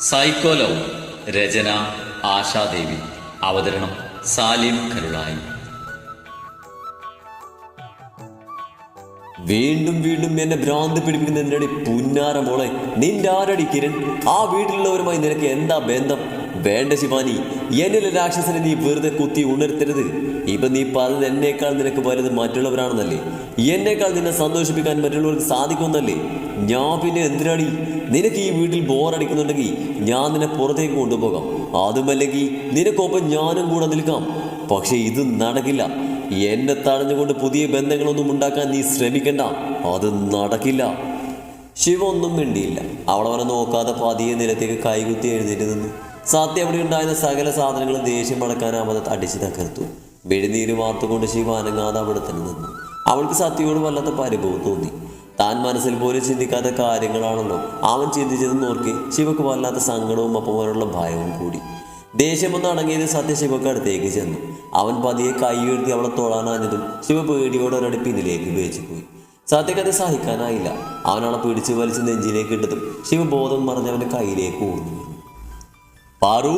Psycho love രചന ആശാദേവി. അവതരണം സാലിം കരുളായി വീണ്ടും വീണ്ടും എന്നെ ഭ്രാന്ത് പിടിപ്പിക്കുന്ന എന്റെടി പുന്നാര മോളെ. നിന്റെ ആരടി കിരൺ? ആ വീട്ടിലുള്ളവരുമായി നിനക്ക് എന്താ ബന്ധം? വേണ്ട ശിവാനി എന്നിലെ രാക്ഷസനെ നീ വെറുതെ കുത്തി ഉണർത്തരുത്. ഇപ്പൊ നീ പറഞ്ഞത് എന്നേക്കാൾ നിനക്ക് വലുത് മറ്റുള്ളവരാണെന്നല്ലേ? എന്നേക്കാൾ നിന്നെ സന്തോഷിപ്പിക്കാൻ മറ്റുള്ളവർക്ക് സാധിക്കുമെന്നല്ലേ? ഞാൻ പിന്നെ എന്തിനാടി നിനക്ക് ഈ വീട്ടിൽ ബോറടിക്കുന്നുണ്ടെങ്കിൽ ഞാൻ നിന്നെ പുറത്തേക്ക് കൊണ്ടുപോകാം. അതുമല്ലെങ്കിൽ നിനക്കൊപ്പം ഞാനും കൂടെ നിൽക്കാം. പക്ഷേ ഇത് നടക്കില്ല. എന്നെ തടഞ്ഞുകൊണ്ട് പുതിയ ബന്ധങ്ങളൊന്നും ഉണ്ടാക്കാൻ നീ ശ്രമിക്കണ്ട. അത് നടക്കില്ല. ശിവ ഒന്നും അവളെ വരെ നോക്കാതെ പതിയെ നിലത്തേക്ക് കൈകുത്തി എഴുന്നേറ്റ് നിന്നു. സത്യം അവിടെ ഉണ്ടായിരുന്ന സകല സാധനങ്ങളും ദേഷ്യം അടക്കാൻ അവനെ അടിച്ചു തകർത്തു. വെടിനീര് വാർത്തുകൊണ്ട് ശിവ അനങ്ങാതെ അവിടെ തന്നെ നിന്നു. അവൾക്ക് സത്യയോട് വല്ലാത്ത പരിഭവം തോന്നി. താൻ മനസ്സിൽ പോലും ചിന്തിക്കാത്ത കാര്യങ്ങളാണെന്നും അവൻ ചിന്തിച്ചത് നോക്കി ശിവക്ക് വല്ലാത്ത സങ്കടവും അപ്പോലുള്ള ഭയവും കൂടി. ദേഷ്യമൊന്ന് അടങ്ങിയത് സത്യ ശിവക്ക് അടുത്തേക്ക് ചെന്നു. അവൻ പതിയെ കൈ ഉയർത്തി അവളെ തൊഴാനാഞ്ഞതും ശിവ പേടിയോടെ ഒരടി പിന്നിലേക്ക് ഉപയോഗിച്ചു പോയി. സത്യക്കത് സഹിക്കാനായില്ല. അവനവളെ പിടിച്ചു വലിച്ച് നെഞ്ചിലേക്ക് ഇട്ടതും ശിവ ബോധം അവന്റെ കയ്യിലേക്ക് ഊർന്നു പാറു!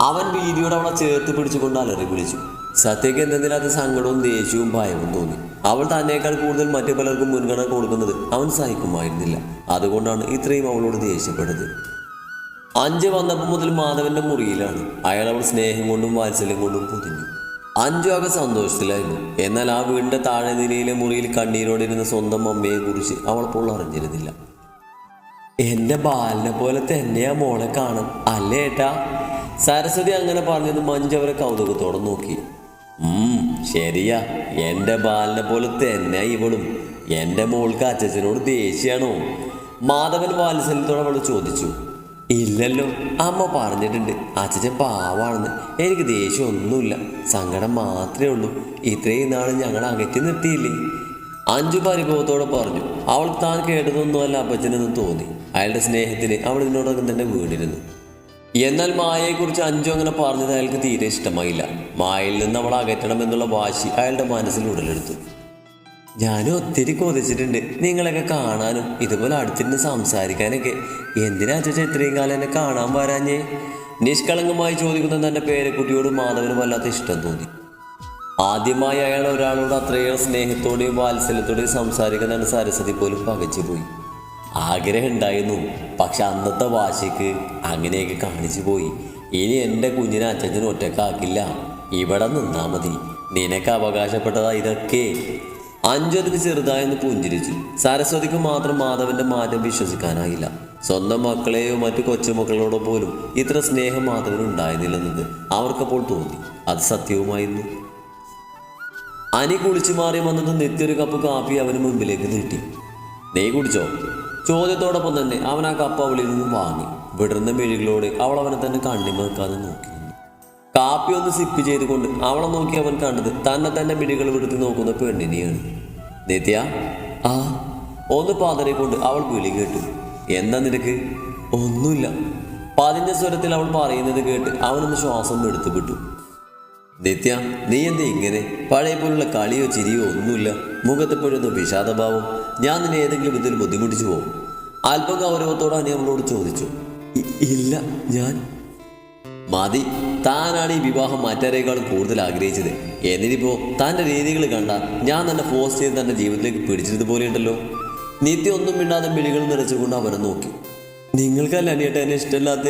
അവൻ ഭീതിയോടെ അവളെ ചേർത്ത് പിടിച്ചുകൊണ്ട് അലറി വിളിച്ചു. സത്യക്ക് എന്തെന്നില്ലാത്ത സങ്കടവും ദേഷ്യവും ഭയവും തോന്നി? അവൾ തന്നേക്കാൾ കൂടുതൽ മറ്റു പലർക്കും മുൻഗണന കൊടുക്കുന്നത് അവൻ സഹിക്കുമായിരുന്നില്ല. അതുകൊണ്ടാണ് ഇത്രയും അവളോട് ദേഷ്യപ്പെട്ടത്. അഞ്ച് വന്നപ്പോൾ മുതൽ മാധവന്റെ മുറിയിലാണ്. അയാൾ അവൾ സ്നേഹം കൊണ്ടും വാത്സല്യം കൊണ്ടും പൊതിഞ്ഞു. അഞ്ചു ആകെ സന്തോഷത്തിലായിരുന്നു. എന്നാൽ ആ വീടിന്റെ താഴെ നിലയിലെ മുറിയിൽ കണ്ണീരോടിരുന്ന സ്വന്തം അമ്മയെ കുറിച്ച് അവൾ അപ്പോൾ അറിഞ്ഞിരുന്നില്ല. എന്റെ ബാലിനെ പോലെ തന്നെയാ മോളെ കാണും അല്ലേ ഏട്ടാ? സരസ്വതി അങ്ങനെ പറഞ്ഞത് മഞ്ജു അവരെ കൗതുകത്തോടെ നോക്കി. ശരിയാ. എന്റെ ബാലിനെ പോലെ തന്നെ ഇവളും. എന്റെ മോൾക്ക് അച്ഛനോട് ദേഷ്യാണോ? മാധവൻ വാത്സല്യത്തോടെ അവൾ ചോദിച്ചു. ഇല്ലല്ലോ അമ്മ പറഞ്ഞിട്ടുണ്ട്. അച്ഛൻ പാവാണെന്ന്. എനിക്ക് ദേഷ്യമൊന്നുമില്ല. സങ്കടം മാത്രമേ ഉള്ളൂ. ഇത്രയും നാൾ ഞങ്ങൾ അകറ്റി നിർത്തിയില്ലേ? അഞ്ചു പരിഭവത്തോടെ പറഞ്ഞു. അവൾ താൻ കേട്ടതൊന്നുമല്ല അപ്പച്ചനെന്ന് തോന്നി. അയാളുടെ സ്നേഹത്തിന് അവൾ ഇതിനോടൊപ്പം തന്നെ വീണിരുന്നു. എന്നാൽ മായയെക്കുറിച്ച് അഞ്ചു അങ്ങനെ പറഞ്ഞത് അയാൾക്ക് തീരെ ഇഷ്ടമായില്ല. മായയിൽ നിന്ന് അവളെ അകറ്റണം എന്നുള്ള വാശി അയാളുടെ മനസ്സിൽ ഉടലെടുത്തു. ഞാനും ഒത്തിരി കൊതിച്ചിട്ടുണ്ട്. നിങ്ങളെയൊക്കെ കാണാനും ഇതുപോലെ അടുത്തിരുന്ന് സംസാരിക്കാനൊക്കെ. എന്തിനാ ചേച്ചാ ഇത്രയും കാലം എന്നെ കാണാൻ വരാഞ്ഞേ? നിഷ്കളങ്കമായി ചോദിക്കുന്ന പേരെ പേരക്കുട്ടിയോട് മാധവന് വല്ലാത്ത ഇഷ്ടം തോന്നി. ആദ്യമായി അയാൾ ഒരാളോട് അത്രയേറെ സ്നേഹത്തോടെയും വാത്സല്യത്തോടെയും സംസാരിക്കുന്നതാണ് സരസ്വതി പോലും പകച്ചുപോയി. ആഗ്രഹം ഉണ്ടായിരുന്നു പക്ഷെ അന്നത്തെ വാശിക്ക് അങ്ങനെയൊക്കെ കാണിച്ചു പോയി. ഇനി എന്റെ കുഞ്ഞിനെ അച്ഛനും ഒറ്റക്കാക്കില്ല ഇവിടെ നിന്നാൽ മതി. നിനക്ക് അവകാശപ്പെട്ടതാ ഇതൊക്കെ. അഞ്ചൊതുക്ക് ചെറുതായെന്ന് പുഞ്ചിരിച്ചു. സരസ്വതിക്ക് മാത്രം മാധവന്റെ മാറ്റം വിശ്വസിക്കാനായില്ല. സ്വന്തം മക്കളെയോ മറ്റു കൊച്ചുമക്കളോടോ പോലും ഇത്ര സ്നേഹം മാധവന് ഉണ്ടായിരുന്നില്ലെന്നത് അവർക്കപ്പോൾ തോന്നി. അത് സത്യവുമായിരുന്നു. അനി കുളിച്ചു മാറി വന്നത് നിത്യൊരു കപ്പ് കാപ്പി അവന് മുമ്പിലേക്ക് നീട്ടി. നീ കുടിച്ചോ? ചോദ്യത്തോടൊപ്പം തന്നെ അവൻ ആ കപ്പ് അവളിൽ നിന്നും വാങ്ങി. വിടർന്ന മിഴികളോടെ അവൾ അവനെ തന്നെ കണ്ണിമേക്കാതെ നോക്കി കാപ്പി ഒന്ന് സിപ്പ് ചെയ്തുകൊണ്ട് അവളെ നോക്കി അവൻ കണ്ടത് തന്നെ തന്നെ മിഴികൾ വിടുത്തി നോക്കുന്ന പെണ്ണിനെയാണ്. നിത്യ ആ ഒന്ന് പാതരെ കൊണ്ട് അവൾ വിളി കേട്ടു. എന്താ നിനക്ക്? ഒന്നുമില്ല. പതിഞ്ഞ സ്വരത്തിൽ അവൾ പറയുന്നത് കേട്ട് അവനൊന്ന് ശ്വാസം എടുത്തു വിട്ടു നിത്യ നീ എന്താ ഇങ്ങനെ? പഴയ പോലുള്ള കളിയോ ചിരിയോ ഒന്നുമില്ല. മുഖത്തെപ്പോഴൊന്നും വിഷാദഭാവം. ഞാൻ നിന്നെ ഏതെങ്കിലും വിധത്തിൽ ബുദ്ധിമുട്ടിച്ചു പോകും. അല്പം ഗൗരവത്തോടെ അനി അവളോട് ചോദിച്ചു ഇല്ല ഞാൻ. മതി താനാണ് ഈ വിവാഹം മറ്റാരേക്കാളും കൂടുതൽ ആഗ്രഹിച്ചത്. എന്നിട്ടിപ്പോ തന്റെ രീതികൾ കണ്ട ഞാൻ തന്നെ ഫോഴ്സ് ചെയ്ത് തന്റെ ജീവിതത്തിലേക്ക് പിടിച്ചതുപോലെ ഉണ്ടല്ലോ നിത്യ ഒന്നും മിണ്ടാതെ മിഴികൾ നിറച്ചുകൊണ്ട് അവനെ നോക്കി. നിങ്ങൾക്കല്ല അനിയേട്ട എന്നെ ഇഷ്ടമല്ലാത്ത?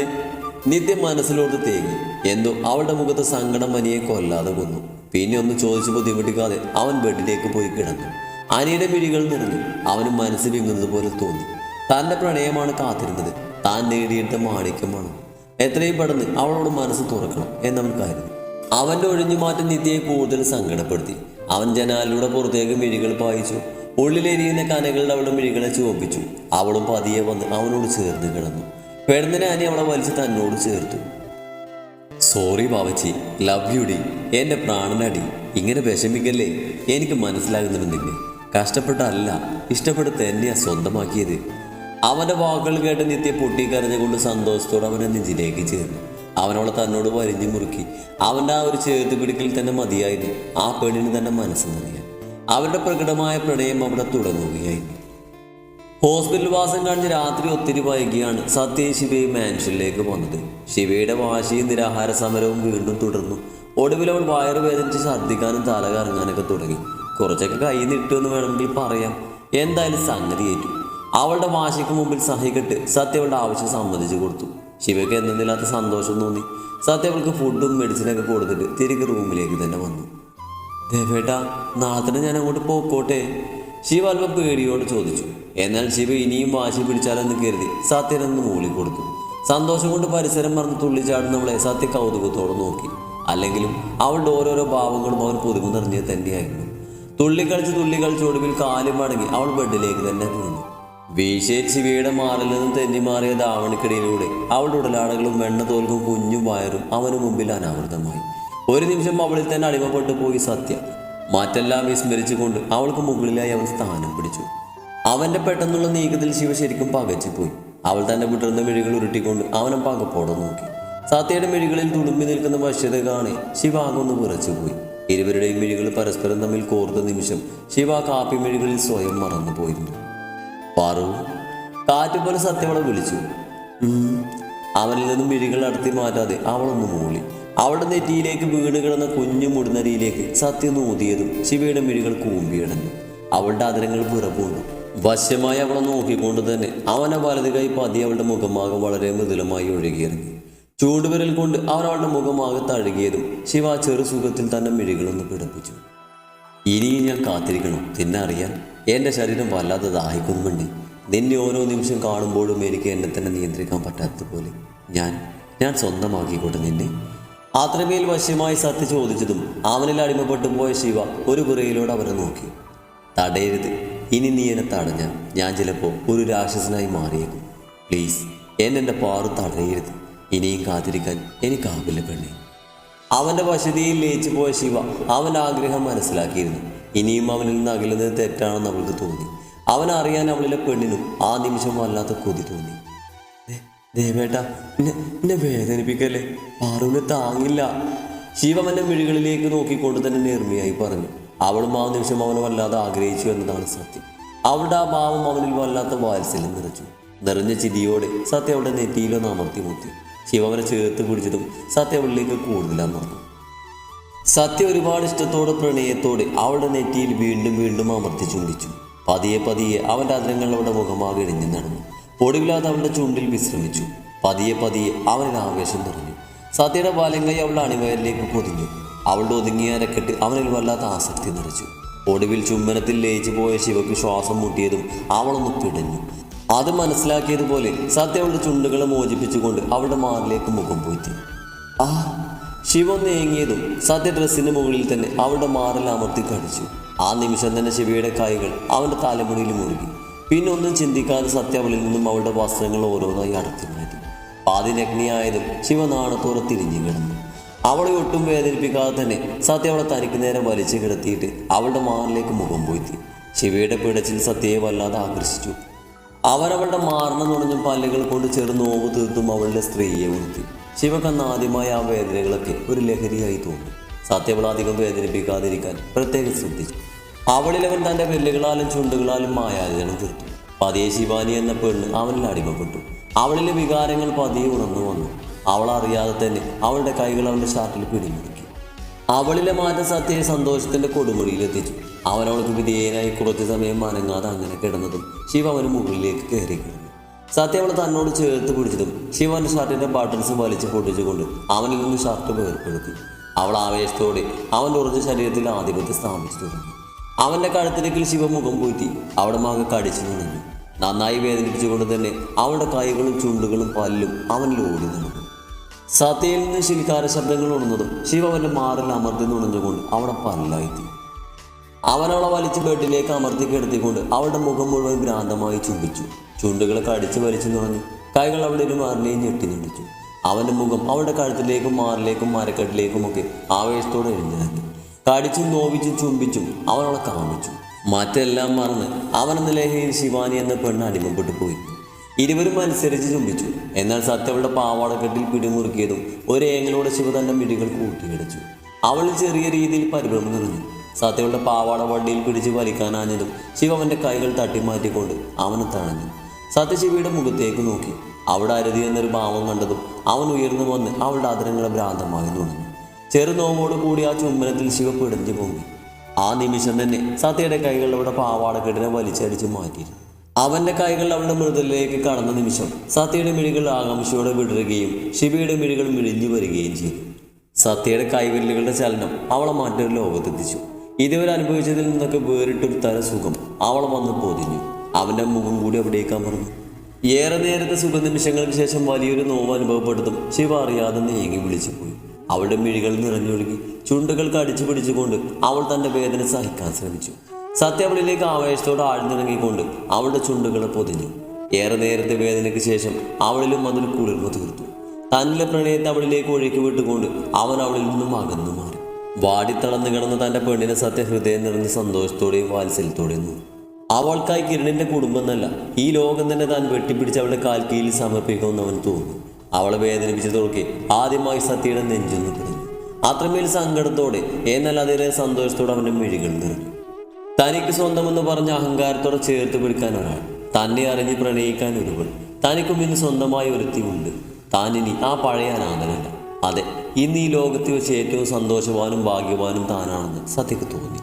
നിത്യ മനസ്സിലോട്ട് തേങ്ങി. എന്തോ അവളുടെ മുഖത്ത് സങ്കടം മനിയെ കൊല്ലാതെ കൊന്നു. പിന്നെ ഒന്ന് ചോദിച്ചു ബുദ്ധിമുട്ടിക്കാതെ അവൻ ബെഡിലേക്ക് പോയി കിടന്നു. അനിയുടെ മിഴികൾ നിറഞ്ഞു. അവന് മനസ്സ് വിങ്ങുന്നത് പോലെ തോന്നി. തന്റെ പ്രണയമാണ് കാത്തിരുന്നത്. താൻ നേടിയെടുത്ത മാണിക്യമാണ് എത്രയും പെട്ടെന്ന് അവളോട് മനസ്സ് തുറക്കണം എന്നവൻ കരുതി. അവന്റെ ഒഴിഞ്ഞുമാറ്റം നിത്യയെ കൂടുതൽ സങ്കടപ്പെടുത്തി. അവൻ ജനാലിലൂടെ പുറത്തേക്ക് മിഴികൾ പായിച്ചു. ഉള്ളിലെരിയുന്ന കനകളുടെ അവളുടെ മിഴികളെ ചുവപ്പിച്ചു. അവളും പതിയെ വന്ന് അവനോട് ചേർന്ന് കിടന്നു. പെടുന്നതിനെ അനി അവളെ വലിച്ച് തന്നോട് ചേർത്തു. സോറി ബാവച്ചി ലവ് യു ഡി. എന്റെ പ്രാണനടി. ഇങ്ങനെ വിഷമിക്കല്ലേ? എനിക്ക് മനസ്സിലാകുന്നുണ്ട് നിന്നെ കഷ്ടപ്പെട്ടല്ല ഇഷ്ടപ്പെട്ട് തന്നെയാ സ്വന്തമാക്കിയത്. അവന്റെ വാക്കുകൾ കേട്ട് നിത്യ പൊട്ടിക്കരഞ്ഞുകൊണ്ട് സന്തോഷത്തോടെ അവനെ നെഞ്ചിലേക്ക് ചേർന്നു. അവനവളെ തന്നോട് വരിഞ്ഞു മുറുക്കി. അവന്റെ ആ ഒരു ചേർത്ത് പിടിക്കൽ തന്നെ മതിയായിരുന്നു. ആ പെണ്ണിന് തന്നെ മനസ്സ് നിറയാൻ. അവരുടെ പ്രകടമായ പ്രണയം അവിടെ തുടങ്ങുകയായിരുന്നു. ഹോസ്പിറ്റൽ വാസം കഴിഞ്ഞ് രാത്രി ഒത്തിരി വൈകിയാണ് സത്യ ശിവയും മാൻഷനിലേക്ക് വന്നത്. ശിവയുടെ വാശിയും നിരാഹാര സമരവും വീണ്ടും തുടർന്നു. ഒടുവിൽ അവൾ വയറുവേദനിച്ച് ഛർദ്ദിക്കാനും തല കറങ്ങാനൊക്കെ തുടങ്ങി. കുറച്ചൊക്കെ കൈ നിട്ടു എന്ന് വേണമെങ്കിൽ പറയാം. എന്തായാലും സംഗതി ഏറ്റു. അവളുടെ വാശിക്ക് മുമ്പിൽ സഹികെട്ട് സത്യ അവളുടെ ആവശ്യം സമ്മതിച്ചു കൊടുത്തു. ശിവയ്ക്ക് എന്തെന്നില്ലാത്ത സന്തോഷം തോന്നി. സത്യ അവൾക്ക് ഫുഡും മെഡിസിനൊക്കെ കൊടുത്തിട്ട് തിരികെ റൂമിലേക്ക് തന്നെ വന്നു. ദേവേട്ടാ നാളെ തന്നെ ഞാൻ അങ്ങോട്ട് പോക്കോട്ടെ ശിവ അല്പം പേടിയോട് ചോദിച്ചു. എന്നാൽ ശിവ ഇനിയും വാശി പിടിച്ചാലെന്ന് കരുതി സത്യനെന്ന് മൂളി കൊടുത്തു. സന്തോഷം കൊണ്ട് പരിസരം മറന്ന് തുള്ളിച്ചാടുന്നവളെ സത്യ കൗതുകത്തോടെ നോക്കി. അല്ലെങ്കിലും അവളുടെ ഓരോരോ ഭാവങ്ങളും അവൻ പുതുമ നിറഞ്ഞത് തന്നെയായിരുന്നു. തുള്ളിക്കളിച്ച് തുള്ളിക്കളിച്ച് ഒടുവിൽ കാലും മടങ്ങി അവൾ ബെഡിലേക്ക് തന്നെ വീണു. വീശേച്ച് വീട് മാറിൽ നിന്നും തെന്നി മാറിയ ധാവണിക്കിടയിലൂടെ അവളുടെ ഉടലാടകളും വെണ്ണ തോൽക്കും കുഞ്ഞും വയറും അവന് മുമ്പിൽ അനാവൃതമായി. ഒരു നിമിഷം അവളിൽ തന്നെ അടിമപ്പെട്ടു പോയി സത്യ. മറ്റെല്ലാം വിസ്മരിച്ചുകൊണ്ട് അവൾക്ക് മുകളിലായി അവൻ സ്ഥാനം പിടിച്ചു. അവന്റെ പെട്ടെന്നുള്ള നീക്കത്തിൽ ശിവ ശരിക്കും പകച്ചുപോയി അവൾ തന്റെ വിടർന്ന മിഴികൾ ഉരുട്ടിക്കൊണ്ട് അവനെ പകപ്പോടെ നോക്കി. സത്യയുടെ മിഴികളിൽ തുളുമ്പി നിൽക്കുന്ന വശ്യത കാണി ശിവ ആകൊന്ന് വിറച്ചുപോയി. ഇരുവരുടെയും മിഴികൾ പരസ്പരം തമ്മിൽ കോർത്ത നിമിഷം ശിവ കാപ്പി മിഴികളിൽ സ്വയം മറന്നു പോയിരുന്നു. പാറു കാറ്റ് പോലെ സത്യവളെ വിളിച്ചു. അവനിൽ നിന്നും മിഴികൾ അടുത്തി മാറ്റാതെ അവളൊന്ന് മൂളി. അവളുടെ നെറ്റിയിലേക്ക് വീണ് കിടന്ന കുഞ്ഞു മുടുന്നരിയിലേക്ക് സത്യം നൂതിയതും ശിവയുടെ മിഴികൾ കൂമ്പിയടഞ്ഞു അവളുടെ അതിരങ്ങൾ വിറപൂണ്ടു. വശ്യമായി അവളെ നോക്കിക്കൊണ്ട് തന്നെ അവനെ വലത് കൈ പതി അവളുടെ മുഖമാകെ വളരെ മൃദുലമായി ഒഴുകിയിറങ്ങി ചൂണ്ടുവിരൽ കൊണ്ട് അവരവളുടെ മുഖമാകെ തഴുകിയതും ശിവ ചെറു സുഖത്തിൽ തന്നെ മിഴികളൊന്ന് പിടിപ്പിച്ചു. ഇനിയും ഞാൻ കാത്തിരിക്കണം? നിന്നെ അറിയാൻ എന്റെ ശരീരം വല്ലാതെ ദാഹിക്കുന്നുമുണ്ട് നിന്നെ ഓരോ നിമിഷം കാണുമ്പോഴും എനിക്ക് എന്നെ തന്നെ നിയന്ത്രിക്കാൻ പറ്റാത്തതുപോലെ. ഞാൻ ഞാൻ സ്വന്തമാക്കിക്കോട്ടെ നിന്നെ. അത്രമേൽ വശ്യമായി സത്യ ചോദിച്ചതും അവനിൽ അടിമപ്പെട്ടു പോയ ശിവ ഒരു പുറയിലൂടെ അവരെ നോക്കി. തടയരുത്. ഇനി നീ എന്നെ തടഞ്ഞാൽ ഞാൻ ചിലപ്പോൾ ഒരു രാക്ഷസനായി മാറിയേക്കും. പ്ലീസ് എന്നെ എന്റെ പാറു തടയരുത്. ഇനിയും കാത്തിരിക്കാൻ എനിക്കാവില്ല പെണ്ണി. അവന്റെ വശതിയിൽ ലയിച്ചു പോയ ശിവ അവന്റെ ആഗ്രഹം മനസ്സിലാക്കിയിരുന്നു. ഇനിയും അവനിൽ നിന്ന് അകലുന്നത് തെറ്റാണെന്ന് അവൾക്ക് തോന്നി. അവൻ അറിയാൻ അവളിലെ പെണ്ണിനും ആ നിമിഷം വല്ലാത്ത കൊതി തോന്നി. ദേവേട്ട എന്നെ വേദനിപ്പിക്കല്ലേ? പാറുവിനെ താങ്ങില്ല. ശിവ അവന്റെ മിഴികളിലേക്ക് നോക്കിക്കൊണ്ട് തന്നെ നേർമയായി പറഞ്ഞു. അവളും ആ നിമിഷം അവനെ വല്ലാതെ ആഗ്രഹിച്ചു എന്നതാണ് സത്യം. അവളുടെ ആ ഭാവം അവനിൽ വല്ലാത്ത വാത്സല്യം നിറച്ചു. നിറഞ്ഞ ചിരിയോടെ സത്യം അവളുടെ നെറ്റിയിലൊന്ന് അമർത്തി മുത്തി ശിവവനെ ചേർത്ത് പിടിച്ചതും സത്യ അവളിലേക്ക് പറഞ്ഞു. സത്യ ഒരുപാട് ഇഷ്ടത്തോടെ പ്രണയത്തോടെ അവളുടെ നെറ്റിയിൽ വീണ്ടും വീണ്ടും അമർത്തി ചുണ്ടിച്ചു പതിയെ പതിയെ അവന്റെ അതിരങ്ങൾ അവളുടെ മുഖമാകെ ഇടിഞ്ഞു നടന്നു. ഒടുവിലാതെ അവളുടെ ചുണ്ടിൽ വിശ്രമിച്ചു. പതിയെ പതിയെ അവനിൽ ആവേശം നിറഞ്ഞു. സത്യയുടെ വലങ്കൈ അവളുടെ അണിവയറിലേക്ക് പൊതിഞ്ഞു. അവളുടെ ഒതുങ്ങിയ അരക്കെട്ട് അവനിൽ വല്ലാത്ത ആസക്തി നിറച്ചു. ഒടുവിൽ ചുംബനത്തിൽ ലയിച്ചു പോയ ശിവക്ക് ശ്വാസം മുട്ടിയതും അവളൊന്ന് പിടഞ്ഞു. അത് മനസ്സിലാക്കിയതുപോലെ സത്യ അവളുടെ ചുണ്ടുകളെ മോചിപ്പിച്ചുകൊണ്ട് അവളുടെ മാറിലേക്ക് മുഖം പോയി ആ ശിവ നീങ്ങിയതും സത്യ ഡ്രസ്സിന് മുകളിൽ തന്നെ അവളുടെ മാറിൽ അമർത്തി കടിച്ചു. ആ നിമിഷം തന്നെ ശിവയുടെ കൈകൾ അവന്റെ തലമുടിയിൽ മുറുകി. പിന്നൊന്നും ചിന്തിക്കാതെ സത്യ അവളിൽ നിന്നും അവളുടെ വസ്ത്രങ്ങൾ ഓരോന്നായി അടുത്തു മാറ്റി. പാതിരഗ്നിയായതും ശിവ നാണത്തോടെ തിരിഞ്ഞു കിടന്നു. അവളെ ഒട്ടും വേദനിപ്പിക്കാതെ തന്നെ സത്യ അവളെ തനിക്ക് നേരെ വലിച്ചു കിടത്തിയിട്ട് അവളുടെ മാറിലേക്ക് മുഖം പോയി ശിവയുടെ പിടച്ചിൽ സത്യയെ വല്ലാതെ ആകർഷിച്ചു. അവരവളുടെ മാറണ നുണഞ്ഞും പല്ലുകൾ കൊണ്ട് ചെറു നോവ് തീർത്തും അവളുടെ സ്ത്രീയെ ഉണർത്തി ശിവകന്ന് ആദ്യമായ ആ വേദനകളൊക്കെ ഒരു ലഹരിയായി തോന്നി. സത്യവൾ അധികം വേദനിപ്പിക്കാതിരിക്കാൻ പ്രത്യേകം ശ്രദ്ധിച്ചു. അവളിൽ അവൻ തന്റെ വെല്ലുകളാലും ചുണ്ടുകളാലും മായാചരണം തീർത്തു. പതിയെ ശിവാനി എന്ന പെണ്ണ് അവനിൽ അടിമപ്പെട്ടു. അവളിലെ വികാരങ്ങൾ പതിയെ ഉണർന്നു വന്നു. അവൾ അറിയാതെ തന്നെ അവളുടെ കൈകൾ അവന്റെ ഷാർട്ടിൽ പിടിമുറുക്കി അവളിലെ മാറ്റം സത്യയെ സന്തോഷത്തിന്റെ കൊടുമുടിയിലെത്തിച്ചു. അവൻ അവൾക്ക് വിധേയനായി കുറച്ചു സമയം മനങ്ങാതെ അങ്ങനെ കിടന്നതും ശിവ അവന് മുകളിലേക്ക് കയറി കിടന്നു. സത്യ അവൾ തന്നോട് ചേർത്ത് പിടിച്ചതും ശിവ അവന്റെ ഷർട്ടിന്റെ ബട്ടൺസ് വലിച്ചു പൊട്ടിച്ചുകൊണ്ട് അവനിൽ നിന്ന് ഷർട്ട് വേർപ്പെടുത്തി. അവൾ ആവേശത്തോടെ അവന്റെ ഉറച്ച ശരീരത്തിൽ ആധിപത്യം സ്ഥാപിച്ചു തുടങ്ങി. അവന്റെ കഴുത്തിലേക്ക് ശിവ മുഖം പൂറ്റി അവിടെ മാകെ കടിച്ചു നിന്നു. നന്നായി വേദനിപ്പിച്ചുകൊണ്ട് തന്നെ അവളുടെ കൈകളും ചുണ്ടുകളും പല്ലും അവനിൽ ഓടി നടന്നു സത്യയിൽ നിന്ന് ശിൽക്കാര ശബ്ദങ്ങൾ ഉണർന്നതും ശിവ അവന്റെ മാറിൽ അമർത്തി നുണഞ്ഞുകൊണ്ട് അവിടെ പല്ലായിത്തി. അവനവളെ വലിച്ചു ബെഡിലേക്ക് അമർത്തി കിടത്തിക്കൊണ്ട് അവളുടെ മുഖം മുഴുവൻ ഭ്രാന്തമായി ചുംബിച്ചു. ചുണ്ടുകളെ കടിച്ചു വലിച്ചു നുണഞ്ഞു. കൈകൾ അവിടെ ഒരു മാറിനെയും ഞെട്ടി ഞെട്ടിച്ചു. അവന്റെ മുഖം അവളുടെ കഴുത്തിലേക്കും മാറിലേക്കും മരക്കെട്ടിലേക്കുമൊക്കെ ആവേശത്തോടെ എഴുന്നേറ്റു കടിച്ചും നോവിച്ചും ചുംബിച്ചും അവനവളെ കാമിച്ചു. മറ്റെല്ലാം മറന്ന് അവനെന്ന ലേഹയിൽ ശിവാനി എന്ന പെണ്ണ് അടിമപ്പെട്ടു പോയി ഇരുവരും അനുസരിച്ച് ചുംബിച്ചു. എന്നാൽ സത്യവളുടെ പാവാടക്കെട്ടിൽ പിടിമുറുക്കിയതും ഒരേങ്ങളോടെ ശിവ തന്റെ മിടികൾ കൂട്ടിയിടച്ചു. അവൾ ചെറിയ രീതിയിൽ പരിഭ്രമം നിറഞ്ഞു. സത്യവളുടെ പാവാട വണ്ടിയിൽ പിടിച്ച് വലിക്കാനാഞ്ഞതും ശിവ കൈകൾ തട്ടിമാറ്റിക്കൊണ്ട് അവനെ തണഞ്ഞു സത്യ ശിവയുടെ മുഖത്തേക്ക് നോക്കി. അവിടെ അരുതി എന്നൊരു ഭാവം കണ്ടതും അവൻ ഉയർന്നു വന്ന് അവളുടെ അതിരങ്ങളെ ഭ്രാന്തമായി നുണഞ്ഞു. ചെറുനോമോട് കൂടി ആ ചുംബനത്തിൽ ശിവ പിടഞ്ഞു പൊങ്ങി. ആ നിമിഷം തന്നെ സത്യയുടെ കൈകളിലൂടെ പാവാടക്കെട്ടിനെ പാവാട വലിച്ചടിച്ച് മാറ്റിയിരുന്നു. അവന്റെ കൈകൾ അവളുടെ മൃതലിലേക്ക് കടന്ന നിമിഷം സത്യയുടെ മിഴികൾ ആകാംക്ഷയോടെ വിടരുകയും ശിവയുടെ മിഴികൾ മിഴിഞ്ഞു വരികയും ചെയ്തു. സത്യയുടെ കൈവിരലുകളുടെ ചലനം അവളെ മറ്റൊരു ലോകത്തെത്തിച്ചു. ഇതുവരെ അനുഭവിച്ചതിൽ നിന്നൊക്കെ വേറിട്ടൊരു തര സുഖം അവളെ വന്ന് പൊതിഞ്ഞു. അവന്റെ മുഖം കൂടി അവിടേക്ക് പറഞ്ഞു ഏറെ നേരത്തെ സുഖനിമിഷങ്ങൾക്ക് ശേഷം വലിയൊരു നോവ് അനുഭവപ്പെടുത്തും ശിവ അറിയാതെ നീങ്ങി വിളിച്ചു പോയി അവളുടെ മിഴികൾ നിറഞ്ഞൊഴുകി ചുണ്ടുകൾ കടിച്ചു പിടിച്ചുകൊണ്ട് അവൾ തന്റെ വേദന സഹിക്കാൻ ശ്രമിച്ചു. സത്യ അവളിലേക്ക് ആവേശത്തോടെ ആഴ്ന്നിറങ്ങിക്കൊണ്ട് അവളുടെ ചുണ്ടുകളെ പൊതിഞ്ഞു. ഏറെ നേരത്തെ വേദനയ്ക്ക് ശേഷം അവളിലും അതിൽ കുളിർമ തീർത്തു. തന്നിലെ പ്രണയത്തെ അവളിലേക്ക് ഒഴുക്കി വിട്ടുകൊണ്ട് അവൻ അവളിൽ നിന്നും അകന്നു മാറി. വാടിത്തളന്നു കിടന്ന തന്റെ പെണ്ണിനെ സത്യഹൃദയം നിറഞ്ഞ സന്തോഷത്തോടെയും വാത്സല്യത്തോടെയും നോക്കി. അവൾക്കായി കിരണിന്റെ കുടുംബം എന്നല്ല ഈ ലോകം തന്നെ താൻ വെട്ടിപ്പിടിച്ച് അവളുടെ കാൽക്കീലിൽ സമർപ്പിക്കുമെന്ന് അവൻ തോന്നി. അവളെ വേദനിപ്പിച്ചു തുടക്കി ആദ്യമായി സത്യയുടെ നെഞ്ചൊന്നു പിടിഞ്ഞു അത്രമേൽ സങ്കടത്തോടെ എന്നാൽ അതിലെ സന്തോഷത്തോടെ അവന്റെ മിഴികൾ നിറഞ്ഞു. തനിക്ക് സ്വന്തമെന്ന് പറഞ്ഞ അഹങ്കാരത്തോടെ ചേർത്ത് പിടിക്കാൻ ഒരാൾ തന്നെ അറിഞ്ഞ് പ്രണയിക്കാൻ ഒരുവൾ തനിക്കും ഇന്ന് സ്വന്തമായ ഒരുത്തിയുണ്ട് താൻ ഇനി ആ പഴയ അനാഥനല്ല. അതെ ഇന്ന് ഈ ലോകത്ത് വെച്ച് ഏറ്റവും സന്തോഷവാനും ഭാഗ്യവാനും താനാണെന്ന് സത്യക്ക് തോന്നി.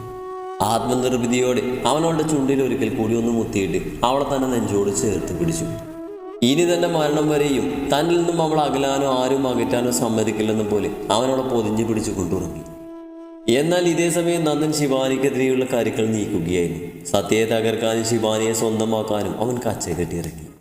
ആത്മനിർഭിതിയോടെ അവനവളുടെ ചുണ്ടിൽ ഒരിക്കൽ കൂടി ഒന്ന് മുത്തിയിട്ട് അവളെ തന്നെ നെഞ്ചോട് ചേർത്ത് പിടിച്ചു. ഇനി തന്നെ മരണം വരെയും തന്നിൽ നിന്നും അവൾ അകലാനോ ആരും അകറ്റാനോ സമ്മതിക്കില്ലെന്ന പോലെ അവനവളെ പൊതിഞ്ഞു പിടിച്ചു കൊണ്ടുറങ്ങി. എന്നാൽ ഇതേ സമയം നന്ദൻ ശിവാനിക്കെതിരെയുള്ള കാര്യങ്ങൾ നീക്കുകയായിരുന്നു. സത്യയെ തകർക്കാനും ശിവാനിയെ സ്വന്തമാക്കാനും അവൻ കച്ച കെട്ടിയിറങ്ങി